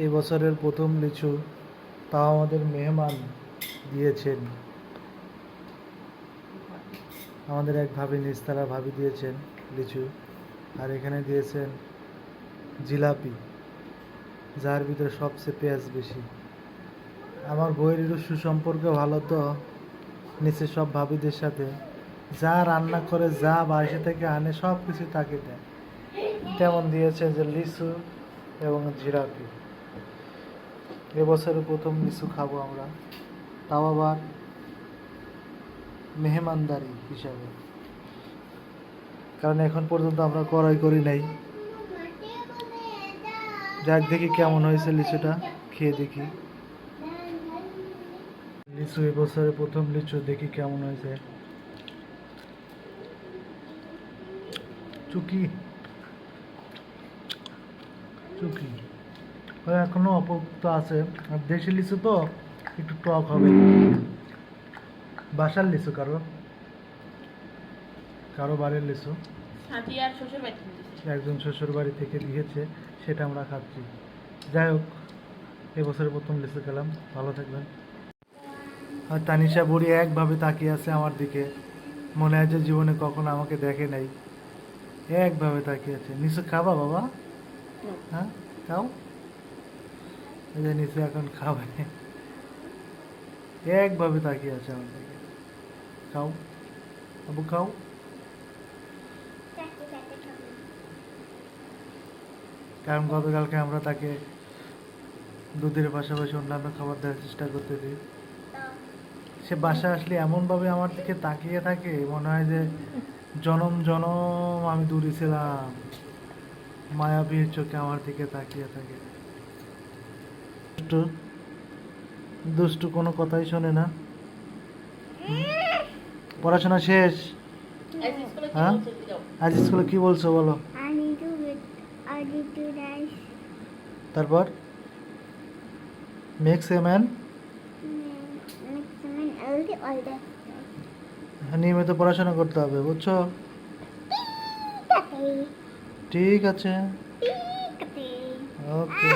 এই বছরের প্রথম লিচু তাও আমাদের মেহমান দিয়েছেন। আমাদের এক ভাবি নিস্তারা ভাবি দিয়েছেন লিচু আর এখানে দিয়েছেন জিলাপি, যার ভিতরে সবচেয়ে পেঁয়াজ বেশি। আমার বইয়ের সুসম্পর্ক ভালো তো, নিচে সব ভাবিদের সাথে যা রান্না করে, যা বাসি থেকে আনে সব কিছু তাকে দেয়। তেমন দিয়েছে যে লিচু এবং জিরাপি এবছরের প্রথম লিচু খাব আমরা। তাও আবার মেহমানদারি হিসাবে। কারণ এখন পর্যন্ত আমরা ক্রয় করি নাই। যাক, দেখি কেমন হয়েছে লিচুটা। খেয়ে দেখি। লিচু এবছরের প্রথম লিচু, দেখি কেমন হয়েছে। চুকি। চুকি। এখনও অপক্ত আছে। আর দেশি লিচু তো একটু টক হবে। বাসার লিচু কারও? কারও বাড়ির লিচু। একজন শ্বশুর বাড়ি থেকে দিয়েছে সেটা আমরা খাচ্ছি। যাই হোক এবছরের প্রথম লিচু খেলাম। ভালো থাকবেন। আর তানিশা বুড়ি একভাবে তাকিয়ে আছে আমার দিকে। মনে হয় যে জীবনে কখনো আমাকে দেখে নাই। একভাবে তাকিয়ে আছে। নিচু খাবা বাবা? হ্যাঁ? খাও? এই যে নিচে এখন খাবে একভাবে তাকিয়ে আছে আমার দিকে। খাও। আবু খাও। কারণ গতকালকে আমরা তাকে দুধের পাশাপাশি অন্যান্য খাবার দেওয়ার চেষ্টা করতেছি। সে বাসা আসলে এমনভাবে আমার দিকে তাকিয়ে থাকে মনে হয় যে জনম জনম আমি দূরে ছিলাম। মায়াবীর চোখে আমার দিকে তাকিয়ে থাকে। দুষ্টু। দুষ্টু কোনো কথাই শোনে না। পড়াশোনা শেষ? হ্যাঁ? আজ স্কুলে কি বলছো বলো। তারপর? মেক্স এ ম্যান নিয়মিত পড়াশোনা করতে হবে বুঝছ? ঠিক আছে। ওকে